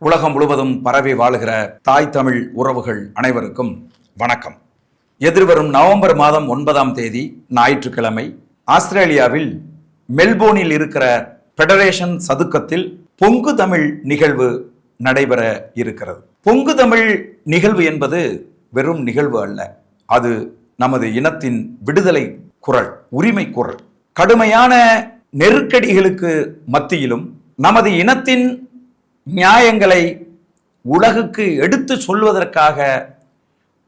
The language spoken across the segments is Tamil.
உலகம் முழுவதும் பரவி வாழுகிற தாய் தமிழ் உறவுகள் அனைவருக்கும் வணக்கம். எதிர்வரும் நவம்பர் மாதம் ஒன்பதாம் தேதி ஞாயிற்றுக்கிழமை ஆஸ்திரேலியாவில் மெல்போர்னில் இருக்கிற ஃபெடரேஷன் சதுக்கத்தில் பொங்கு தமிழ் நிகழ்வு நடைபெற இருக்கிறது. பொங்கு தமிழ் நிகழ்வு என்பது வெறும் நிகழ்வு அல்ல. அது நமது இனத்தின் விடுதலை குரல் உரிமை குரல். கடுமையான நெருக்கடிகளுக்கு மத்தியிலும் நமது இனத்தின் நியாயங்களை உலகுக்கு எடுத்து சொல்வதற்காக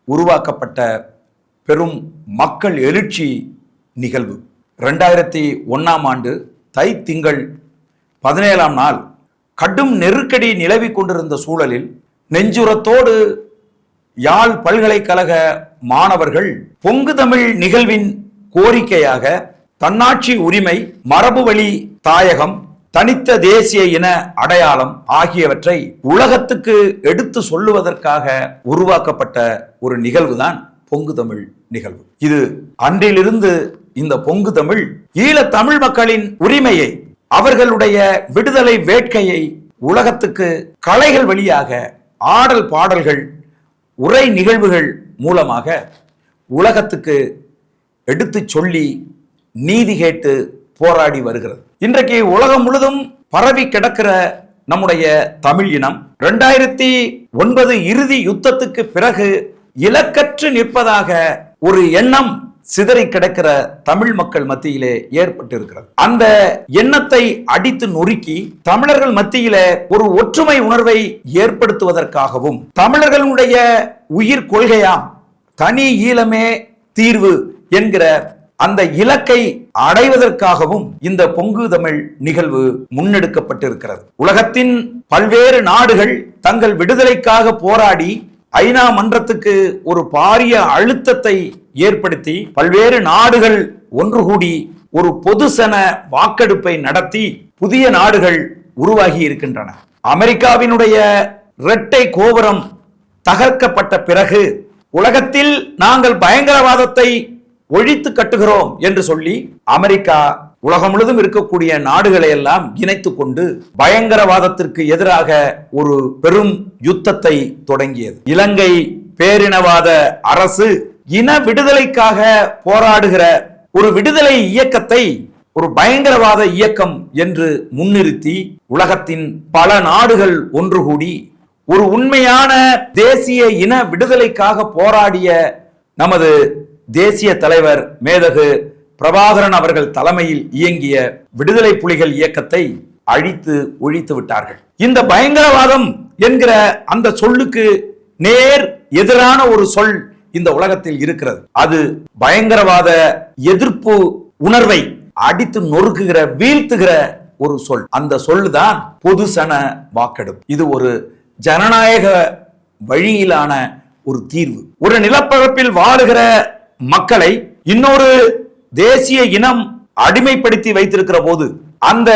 உருவாக்கப்பட்ட பெரும் மக்கள் எழுச்சி நிகழ்வு. ரெண்டாயிரத்தி ஒன்றாம் ஆண்டு தை திங்கள் பதினேழாம் நாள் கடும் நெருக்கடி நிலவிக் கொண்டிருந்த சூழலில் நெஞ்சுரத்தோடு யாழ் பல்கலைக்கழக மாணவர்கள் பொங்கு தமிழ் நிகழ்வின் கோரிக்கையாக தன்னாட்சி உரிமை மரபு வழி தாயகம் தனித்த தேசிய இன அடையாளம் ஆகியவற்றை உலகத்துக்கு எடுத்து சொல்லுவதற்காக உருவாக்கப்பட்ட ஒரு நிகழ்வுதான் பொங்கு தமிழ் நிகழ்வு. இது அன்றிலிருந்து இந்த பொங்கு தமிழ் ஈழத் தமிழ் மக்களின் உரிமையை அவர்களுடைய விடுதலை வேட்கையை உலகத்துக்கு கலைகள் வழியாக ஆடல் பாடல்கள் உரை நிகழ்வுகள் மூலமாக உலகத்துக்கு எடுத்துச் சொல்லி நீதி கேட்டு போராடி வருகிறது. இன்றைக்கு உலகம் முழுதும் பரவி கிடக்கிற நம்முடைய தமிழ் இனம் ரெண்டாயிரத்தி ஒன்பது இறுதி யுத்தத்துக்கு பிறகு இலக்கற்று நிற்பதாக ஒரு எண்ணம் சிதறி கிடக்கிற தமிழ் மக்கள் மத்தியிலே ஏற்பட்டிருக்கிறது. அந்த எண்ணத்தை அடித்து நொறுக்கி தமிழர்கள் மத்தியிலே ஒரு ஒற்றுமை உணர்வை ஏற்படுத்துவதற்காகவும் தமிழர்களுடைய உயிர் கொள்கையாம் தனி ஈழமே தீர்வு என்கிற அந்த இலக்கை அடைவதற்காகவும் இந்த பொங்கு தமிழ் நிகழ்வு முன்னெடுக்கப்பட்டிருக்கிறது. உலகத்தின் பல்வேறு நாடுகள் தங்கள் விடுதலைக்காக போராடி ஐநா மன்றத்துக்கு ஒரு பாரிய அழுத்தத்தை ஏற்படுத்தி பல்வேறு நாடுகள் ஒன்று கூடி ஒரு பொதுசன வாக்கெடுப்பை நடத்தி புதிய நாடுகள் உருவாகி இருக்கின்றன. அமெரிக்காவினுடைய இரட்டை கோபுரம் தகர்க்கப்பட்ட பிறகு உலகத்தில் நாங்கள் பயங்கரவாதத்தை ஒழித்து கட்டுகிறோம் என்று சொல்லி அமெரிக்கா உலகம் முழுதும் இருக்கக்கூடிய நாடுகளை எல்லாம் இணைத்து கொண்டு பயங்கரவாதத்திற்கு எதிராக ஒரு பெரும் யுத்தத்தை தொடங்கியது. இலங்கை பேரினவாத அரசு இன விடுதலைக்காக போராடுகிற ஒரு விடுதலை இயக்கத்தை ஒரு பயங்கரவாத இயக்கம் என்று முன்னிறுத்தி உலகத்தின் பல நாடுகள் ஒன்று கூடி ஒரு உண்மையான தேசிய இன விடுதலைக்காக போராடிய நமது தேசிய தலைவர் மேதகு பிரபாகரன் அவர்கள் தலைமையில் இயங்கிய விடுதலை புலிகள் இயக்கத்தை அழித்து ஒழித்து விட்டார்கள். இந்த பயங்கரவாதம் என்கிற அந்த சொல்லுக்கு நேர் எதிரான ஒரு சொல் இந்த உலகத்தில் இருக்கிறது. அது பயங்கரவாத எதிர்ப்பு உணர்வை அடித்து நொறுக்குகிற வீழ்த்துகிற ஒரு சொல். அந்த சொல்லுதான் பொதுசன வாக்கெடுப்பு. இது ஒரு ஜனநாயக வழியிலான ஒரு தீர்வு. ஒரு நிலப்பரப்பில் வாழுகிற மக்களை இன்னொரு தேசிய இனம் அடிமைப்படுத்தி வைத்திருக்கிற போது அந்த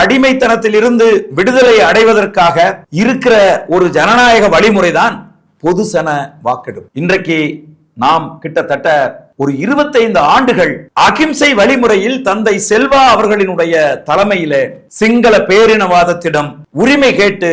அடிமைத்தனத்திலிருந்து விடுதலை அடைவதற்காக இருக்கிற ஒரு ஜனநாயக வழிமுறைதான் பொதுசன வாக்கெடுப்பு. இன்றைக்கு நாம் கிட்டத்தட்ட ஒரு இருபத்தைந்து ஆண்டுகள் அகிம்சை வழிமுறையில் தந்தை செல்வா அவர்களினுடைய தலைமையில சிங்கள பேரினவாதத்திடம் உரிமை கேட்டு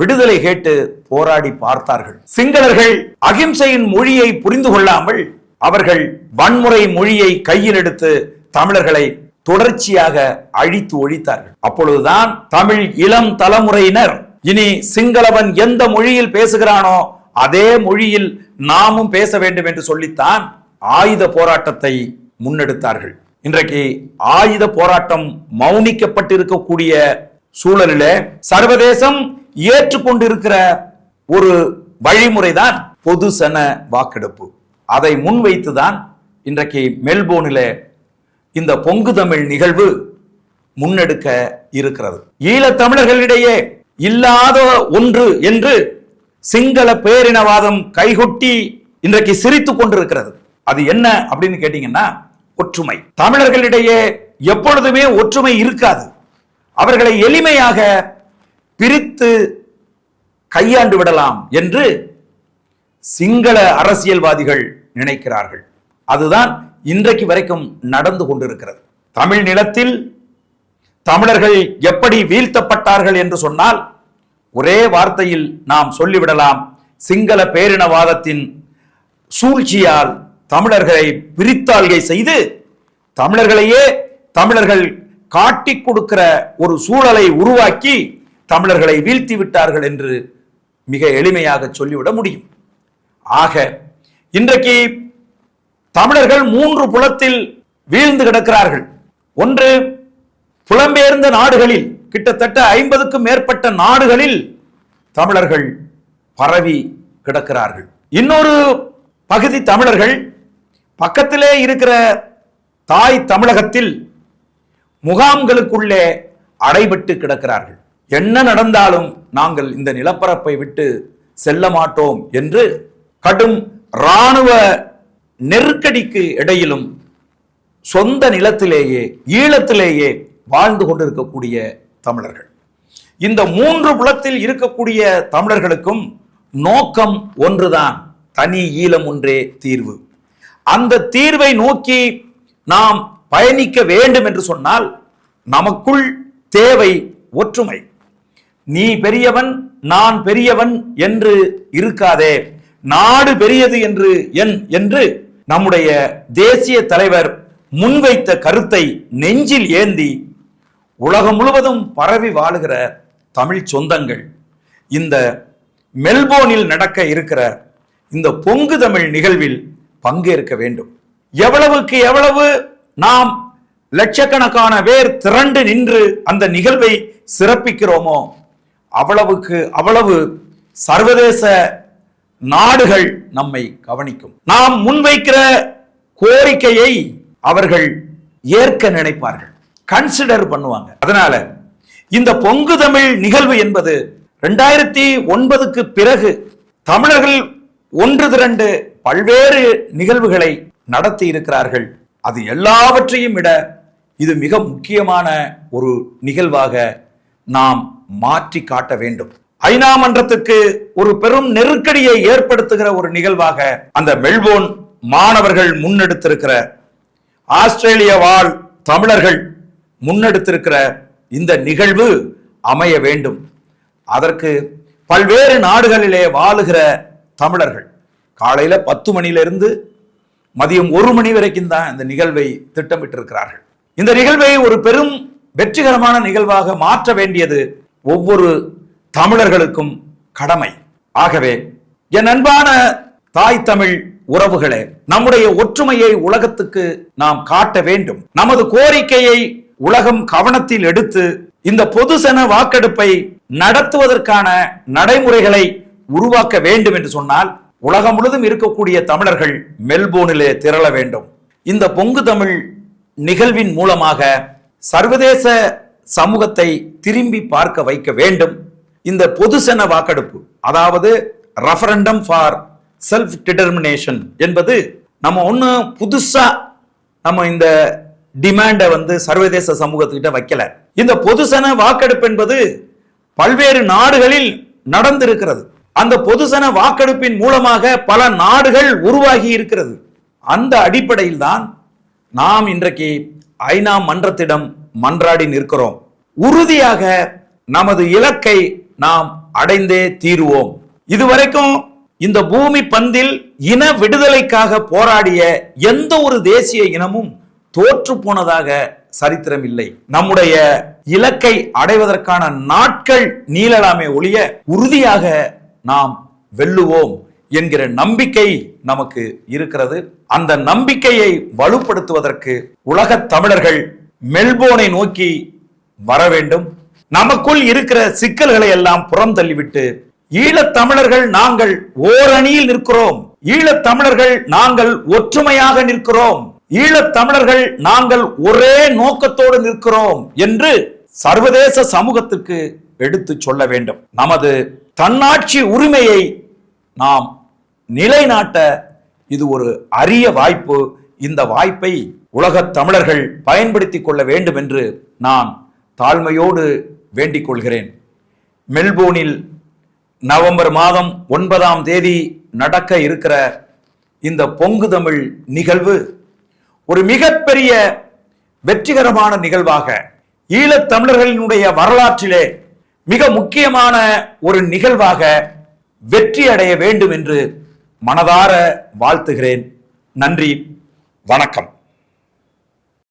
விடுதலை கேட்டு போராடி பார்த்தார்கள். சிங்களர்கள் அகிம்சையின் மொழியை புரிந்து கொள்ளாமல் அவர்கள் வன்முறை மொழியை கையில் எடுத்து தமிழர்களை தொடர்ச்சியாக அழித்து ஒழித்தார்கள். அப்பொழுதுதான் தமிழ் இளம் தலைமுறையினர் இனி சிங்களவன் எந்த மொழியில் பேசுகிறானோ அதே மொழியில் நாமும் பேச வேண்டும் என்று சொல்லித்தான் ஆயுத போராட்டத்தை முன்னெடுத்தார்கள். இன்றைக்கு ஆயுத போராட்டம் மௌனிக்கப்பட்டிருக்கக்கூடிய சூழலில் சர்வதேசம் ஏற்றுக்கொண்டிருக்கிற ஒரு வழிமுறைதான் பொதுசன வாக்கெடுப்பு. அதை முன்வைத்துதான் இன்றைக்கு மெல்போர்னில் இந்த பொங்கு தமிழ் நிகழ்வு முன்னெடுக்க இருக்கிறது. ஈழத்தமிழர்களிடையே இல்லாத ஒன்று என்று சிங்கள பேரினவாதம் கைகொட்டி இன்றைக்கு சிரித்துக் கொண்டிருக்கிறது. அது என்ன அப்படின்னு கேட்டீங்கன்னா ஒற்றுமை. தமிழர்களிடையே எப்பொழுதுமே ஒற்றுமை இருக்காது. அவர்களை எளிமையாக பிரித்து கையாண்டு விடலாம் என்று சிங்கள அரசியல்வாதிகள் நினைக்கிறார்கள். அதுதான் இன்றைக்கு வரைக்கும் நடந்து கொண்டிருக்கிறது. தமிழ் நிலத்தில் தமிழர்கள் எப்படி வீழ்த்தப்பட்டார்கள் என்று சொன்னால் ஒரே வார்த்தையில் நாம் சொல்லிவிடலாம் சிங்கள பேரினவாதத்தின் சூழ்ச்சியால் தமிழர்களை பிரித்தாள்கை செய்து தமிழர்களையே தமிழர்கள் காட்டிக் கொடுக்கிற ஒரு சூழலை உருவாக்கி தமிழர்களை வீழ்த்தி விட்டார்கள் என்று மிக எளிமையாக சொல்லிவிட முடியும். ஆக இன்றைக்கு தமிழர்கள் மூன்று புலத்தில் வீழ்ந்து கிடக்கிறார்கள். ஒன்று புலம்பெயர்ந்த நாடுகளில் கிட்டத்தட்ட ஐம்பதுக்கும் மேற்பட்ட நாடுகளில் தமிழர்கள் பரவி கிடக்கிறார்கள். இன்னொரு பகுதி தமிழர்கள் பக்கத்திலே இருக்கிற தாய் தமிழகத்தில் முகாம்களுக்குள்ளே அடைபட்டு கிடக்கிறார்கள். என்ன நடந்தாலும் நாங்கள் இந்த நிலப்பரப்பை விட்டு செல்ல மாட்டோம் என்று கடும் இராணுவ நெருக்கடிக்கு இடையிலும் சொந்த நிலத்திலேயே ஈழத்திலேயே வாழ்ந்து கொண்டிருக்கக்கூடிய தமிழர்கள். இந்த மூன்று புலத்தில் இருக்கக்கூடிய தமிழர்களுக்கும் நோக்கம் ஒன்றுதான் தனி ஈழம் ஒன்றே தீர்வு. அந்த தீர்வை நோக்கி நாம் பயணிக்க வேண்டும் என்று சொன்னால் நமக்குள் தேவை ஒற்றுமை. நீ பெரியவன் நான் பெரியவன் என்று இருக்காதே. நாடு பெரியது என்று என் என்று நம்முடைய தேசிய தலைவர் முன்வைத்த கருத்தை நெஞ்சில் ஏந்தி உலகம் முழுவதும் பரவி வாழுகிற தமிழ் சொந்தங்கள் இந்த மெல்போர்னில் நடக்க இருக்கிற இந்த பொங்கு தமிழ் நிகழ்வில் பங்கேற்க வேண்டும். எவ்வளவுக்கு எவ்வளவு நாம் லட்சக்கணக்கான பேர் திரண்டு நின்று அந்த நிகழ்வை சிறப்பிக்கிறோமோ அவ்வளவுக்கு அவ்வளவு சர்வதேச நாடுகள் நம்மை கவனிக்கும். நாம் முன்வைக்கிற கோரிக்கையை அவர்கள் ஏற்க நினைப்பார்கள். கன்சிடர் பண்ணுவாங்க. அதனால இந்த பொங்கு தமிழ் நிகழ்வு என்பது ரெண்டாயிரத்தி ஒன்பதுக்கு பிறகு தமிழர்கள் ஒன்று திரண்டு பல்வேறு நிகழ்வுகளை நடத்தி இருக்கிறார்கள். அது எல்லாவற்றையும் விட இது மிக முக்கியமான ஒரு நிகழ்வாக நாம் மாற்றி காட்ட வேண்டும். ஐநா மன்றத்துக்கு ஒரு பெரும் நெருக்கடியை ஏற்படுத்துகிற ஒரு நிகழ்வாக அந்த மெல்போர்ன் மாணவர்கள் முன்னெடுத்திருக்கிற ஆஸ்திரேலிய வாழ் தமிழர்கள் முன்னெடுத்திருக்கிற இந்த நிகழ்வு அமைய வேண்டும். அதற்கு பல்வேறு நாடுகளிலே வாழுகிற தமிழர்கள் காலையில பத்து மணியிலிருந்து மதியம் ஒரு மணி வரைக்கும் தான் இந்த நிகழ்வை திட்டமிட்டிருக்கிறார்கள். இந்த நிகழ்வை ஒரு பெரும் வெற்றிகரமான நிகழ்வாக மாற்ற வேண்டியது ஒவ்வொரு தமிழர்களுக்கும் கடமை. ஆகவே என் அன்பான தாய் தமிழ் உறவுகளே நம்முடைய ஒற்றுமையை உலகத்துக்கு நாம் காட்ட வேண்டும். நமது கோரிக்கையை உலகம் கவனத்தில் எடுத்து இந்த பொதுசன வாக்கெடுப்பை நடத்துவதற்கான நடைமுறைகளை உருவாக்க வேண்டும் என்று சொன்னால் உலகம் முழுதும் இருக்கக்கூடிய தமிழர்கள் மெல்போர்னிலே திரள வேண்டும். இந்த பொங்கு தமிழ் நிகழ்வின் மூலமாக சர்வதேச சமூகத்தை திரும்பி பார்க்க வைக்க வேண்டும். இந்த பொதுசன வாக்கெடுப்பு அதாவது ரெஃபரண்டம் ஃபார் செல்ஃப் டிட்டர்மினேஷன் என்பது நம்ம ஒன்று புதுசா நம்ம இந்த டிமாண்டை வந்து சர்வதேச சமூகத்துக்கிட்ட வைக்கல. இந்த பொதுசன வாக்கெடுப்பு என்பது பல்வேறு நாடுகளில் நடந்திருக்கிறது. அந்த பொதுசன வாக்கெடுப்பின் மூலமாக பல நாடுகள் உருவாகி இருக்கிறது. அந்த அடிப்படையில் தான் நாம் இன்றைக்கு ஐநா மன்றத்திடம் மன்றாடி நிற்கிறோம். உறுதியாக நமது இலக்கை நாம் அடைந்தே தீருவோம். இதுவரைக்கும் இந்த பூமி பந்தில் இன விடுதலைக்காக போராடிய எந்த ஒரு தேசிய இனமும் தோற்று போனதாக சரித்திரம் இல்லை நம்முடைய இலக்கை அடைவதற்கான நாட்கள் நீளலாமே ஒழிய உறுதியாக நாம் வெல்லுவோம் என்கிற நம்பிக்கை நமக்கு இருக்கிறது. அந்த நம்பிக்கையை வலுப்படுத்துவதற்கு உலகத் தமிழர்கள் மெல்போனை நோக்கி வர வேண்டும். நமக்குள் இருக்கிற சிக்கல்களை எல்லாம் புறம் தள்ளிவிட்டு ஈழத் தமிழர்கள் நாங்கள் ஓரணியில் நிற்கிறோம். ஈழத் தமிழர்கள் நாங்கள் ஒற்றுமையாக நிற்கிறோம். ஈழத் தமிழர்கள் நாங்கள் ஒரே நோக்கத்தோடு நிற்கிறோம் என்று சர்வதேச சமூகத்துக்கு எடுத்து சொல்ல வேண்டும். நமது தன்னாட்சி உரிமையை நாம் நிலைநாட்ட இது ஒரு அரிய வாய்ப்பு. இந்த வாய்ப்பை உலகத் தமிழர்கள் பயன்படுத்திக் கொள்ள வேண்டும் என்று நான் தாழ்மையோடு வேண்டிக் கொள்கிறேன் மெல்போர்னில் நவம்பர் மாதம் ஒன்பதாம் தேதி நடக்க இருக்கிற இந்த பொங்கு தமிழ் நிகழ்வு ஒரு மிகப்பெரிய வெற்றிகரமான நிகழ்வாக ஈழத் தமிழர்களினுடைய வரலாற்றிலே மிக முக்கியமான ஒரு நிகழ்வாக வெற்றி அடைய வேண்டும் என்று மனதார வாழ்த்துகிறேன். நன்றி. வணக்கம்.